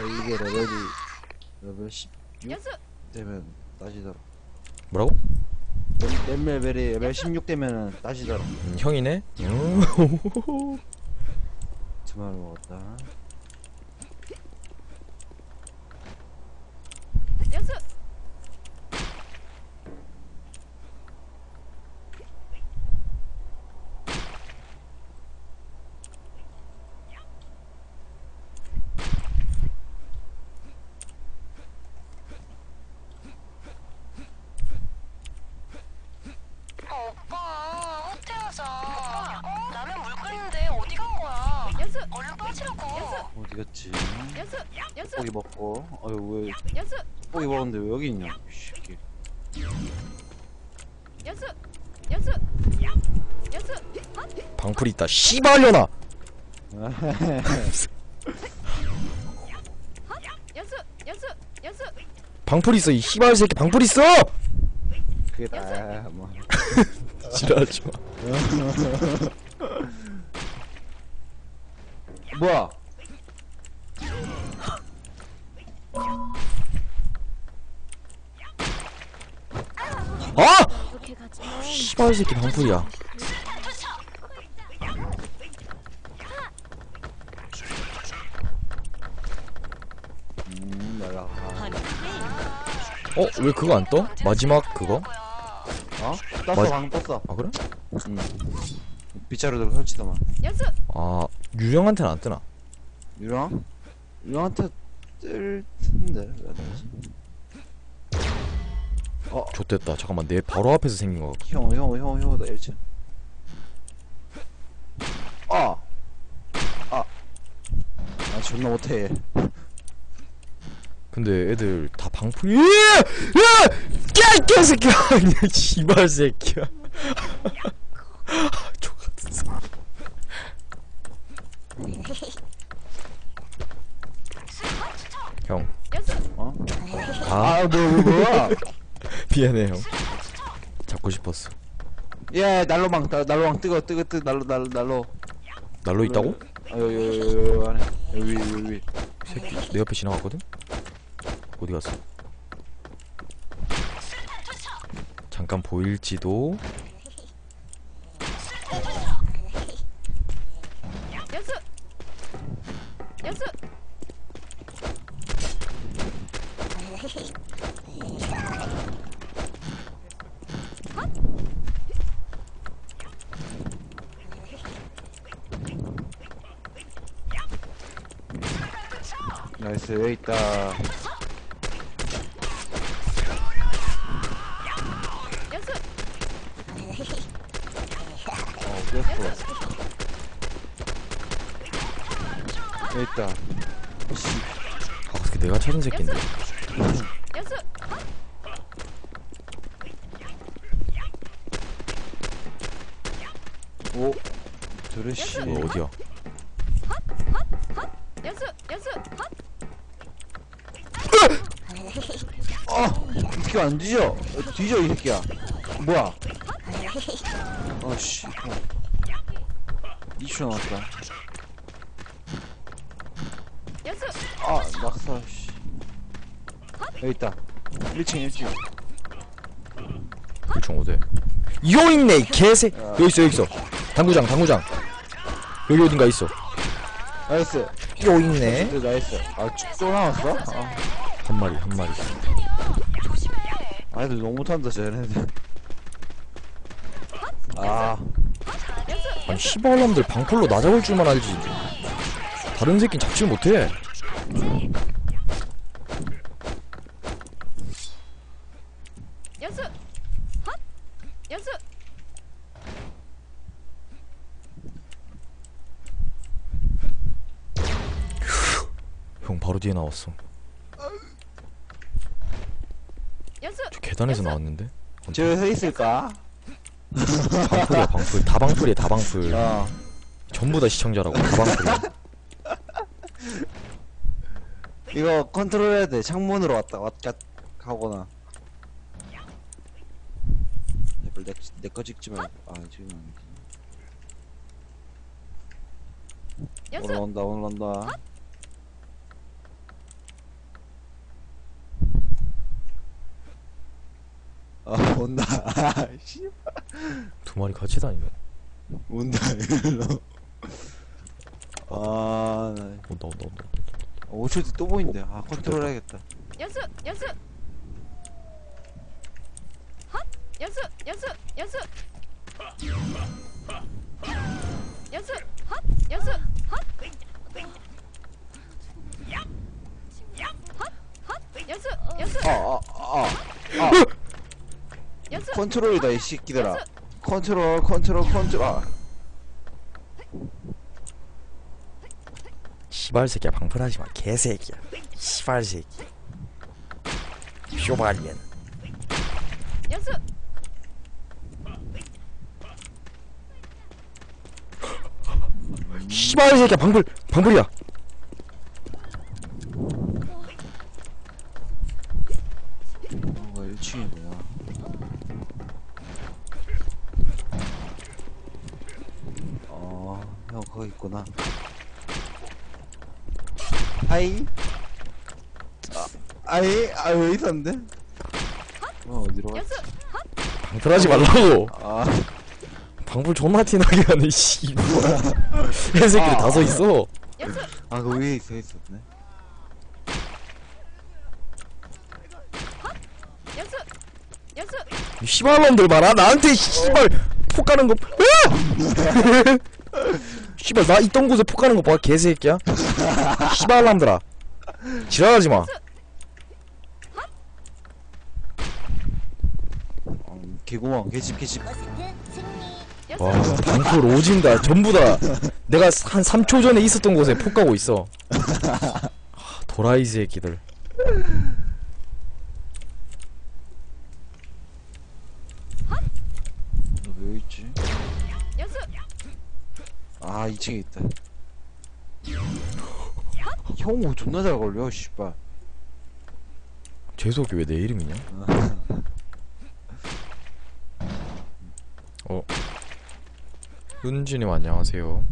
이게 레벨이 레벨 16 연수 되면 따지더라. 뭐라고? 렘 레벨이 레벨 16 되면은 따지더라. 음, 형이네? 음. 두 마리 먹었다. 연수 어, 오빠 호텔하자 어? 라면 물 끓이는데 어디 간 거야 연수 얼른 빠지라고 어디 갔지? 연수 연수 고기 먹고. 아유 왜 연수 고기 먹었는데 왜 여기 있냐? 이 새끼. 연수 연수 연수 방풀 있다. 씨발려나! 연수 연수 연수 방풀 있어, 이 씨발 새끼 방풀 있어! 그게 다야 뭐. 지랄하지 마. 뭐야? 아! 씨발 새끼 방풀이야. 음 날라가. 어? 왜 그거 안 떠? 마지막 그거? 어? 떴어 맞- 방금 떴어. 아, 그래? 응. 빗자루들 설치더만. 연수 아, 유령한테는 안 뜨나? 유랑? 유랑한테 뜰 텐데 왜? 어, 좆됐다. 잠깐만, 내 바로 앞에서 생긴 거. 형, 형, 형, 형다 1층. 아, 아, 아 존나 못해. 근데 애들 다 방풀, 예! 야! 야! 개새끼야! 이 씨발 새끼야. 족같은 새끼. 형, 연수 어? 다 아, 뭐, 뭐, 뭐야? 미안해 형. 잡고 싶었어. 예, 난로망, 나- 난로망 뜨거, 뜨거, 뜨거, 난로, 난로, 난로. 날로 있다고? 아, 여기, 여기, 여기, 여기 안에, 여기, 여기. 새끼 내 옆에 지나갔거든? 어디 갔어? 잠깐 보일지도 연수 연수 나이스, 여기 있다. 연수 어, 깼어. 여기 있다. 씨, 아 그게 내가 찾은 새끼인데 연수 오, 드레쉬. 뭐 어디야? 새끼 안 뒤져! 어, 뒤져, 이 새끼야. 뭐야? 아, 씨. 어. 2초 남았다. 아, 낙사, 씨. 여기 있다. 1층, 1층. 1층 어디? 요 있네 이 개새 여기 있어 여기 있어 당구장 당구장 여기 어딘가 있어 나이스. 요 있네 나이스. 아, 쭉 또 나왔어? 아, 한 마리 한 마리 아이들 너무 못한다, 쟤네들. 아, 아니 씨발놈들 방풀로 나 잡을 줄만 알지. 다른 새끼는 잡지 못해. 연수 헛. 연수 형 바로 뒤에 나왔어 연수 저 계단에서 나왔는데 서 있을까? 방풀이야 방풀 다 방풀이야 다 방풀 어. 전부 다 시청자라고 다 방풀이야 이거 컨트롤 해야 돼. 창문으로 왔다, 왔다, 하거나. 제발 내, 내거 찍지 말고. 아, 지금 아니지. 연수 올라온다, 올라온다. 온다. 씨, 두 마리 같이 다니네. 온다. 일로. 아, 나 온다, 온다, 온다. 5초 뒤또 보인대. 아, 컨트롤 해야겠다. 연수 연수 헛 연수 연수 연수 연수 헛 연수 헛 헛, 연수 연수 아, 아, 아. 아, 연수 컨트롤이다, 이 새끼들아. 컨트롤, 컨트롤, 컨트롤. 아, 시발 새끼야 방풀하지 마 개새끼야. 시발 새끼. 쇼발리엔. 연수! 시발 새끼야 방풀 방풀이야 뭐가 1층에 뭐야. 어, 형 거기 있구나. 하이. 아, 아이, 아, 왜 있었는데? 어, 어디로? 연수 방풀하지 말라고 아, 방풀 존나 티나게 하네 씨발 개새끼들 다 서있어 연수 아, 그 위에 있어, 있었네. 이 씨발놈들 봐라 나한테 씨발 폭 가는 거 으아! 씨발 나 있던 곳에 폭 가는 거 봐 개새끼야 씨발놈들아 지랄하지 마 어, 개구멍, 개집, 개집. 와, 방풀 오진다. 전부 다. 내가 한 3초 전에 있었던 곳에 폭 가고 있어. 하, 도라이 새끼들. 너왜 있지? 연수 아, 2층에 있다. 형우 존나 잘 걸려, 씨발. 재수없게 왜 내 이름이냐? 어. 은진님 안녕하세요.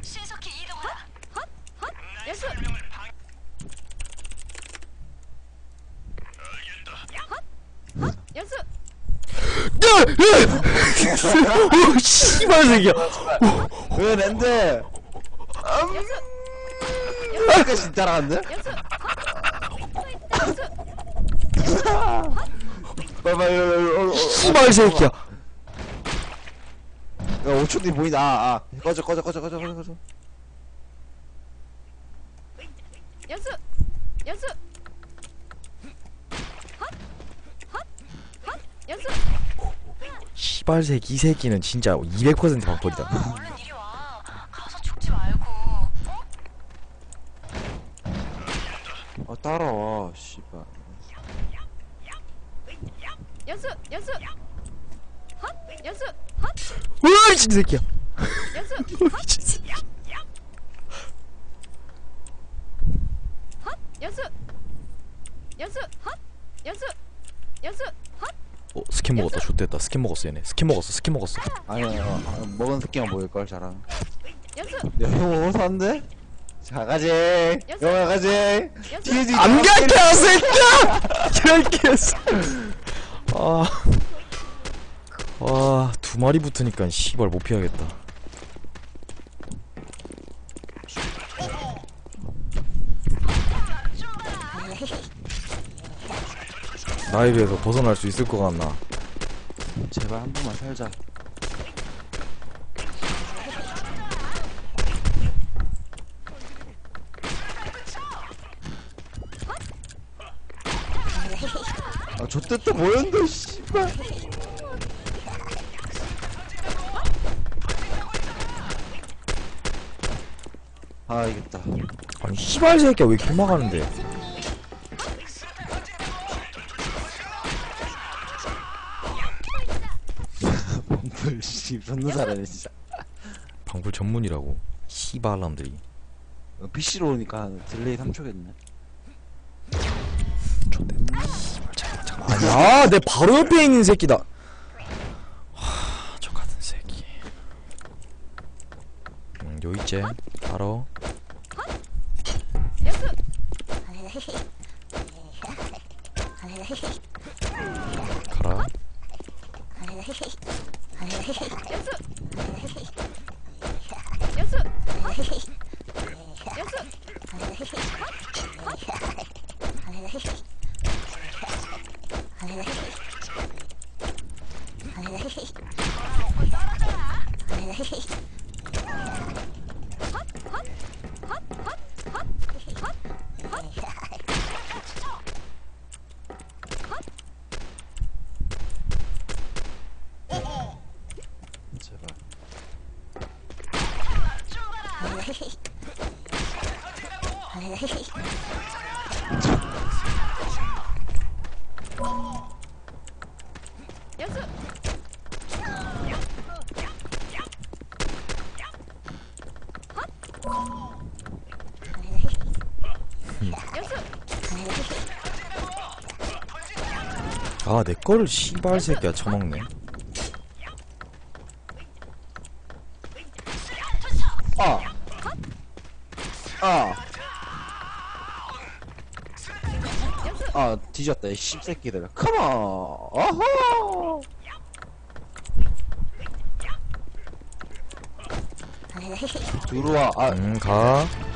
신속히 이동하라. 연수 헛 연수 오, 씨발 새끼야. 왜 연수 빨리빨리 어, 어, 씨발 새끼야. 야 5초 뒤 보인다 아, 아. 꺼져 꺼져 꺼져 꺼져 꺼져 꺼져. 연수! 연수 헛헛헛 연수 씨발 새끼 이 새끼는 진짜 200% 방풀이다. 야, 얼른 이리 와. 가서 죽지 말고. 어? 아 따라와 씨발 연수 연수 헛 연수 헛 으아 미친 새끼야. 연수 미친 새끼. 헛 연수 연수 헛 연수 연수 헛 어 스킨 먹었다. 좋됐다. 스킨 먹었어 얘네. 스킨 먹었어. 스킨 먹었어. 아니 어, 어, 먹은 새끼만 보일걸 잘하는 연수 야형 어디서 왔는데? 자 가지 영화 가지 뒤에 뒤에 안 갈게 새끼야. 갈게. 아. 와, 두 마리 붙으니까 씨발 못 피하겠다. 나에 비해서 벗어날 수 있을 것 같나? 제발 한 번만 살자 아 좆됐다 뭐였는데 씨발 아 이겼다 아니 씨발 새끼야 왜길 막았는데? 존나 잘하네 진짜 방풀 전문이라고. 씨발람들이. 어, PC로 오니까 딜레이 3초겠네 아니야, 내 바로 옆에 있는 새끼다. 하, 저 같은 새끼. 음, 요 있지. 바로. 연수 가라 嘿嘿嘿，结。嘿嘿嘿。 아 내 거를 씨발 새끼야 처먹네 아! 아! 아 뒤졌다 이 씹새끼들 컴온 어허 들어와 아 음가 Hunter wins.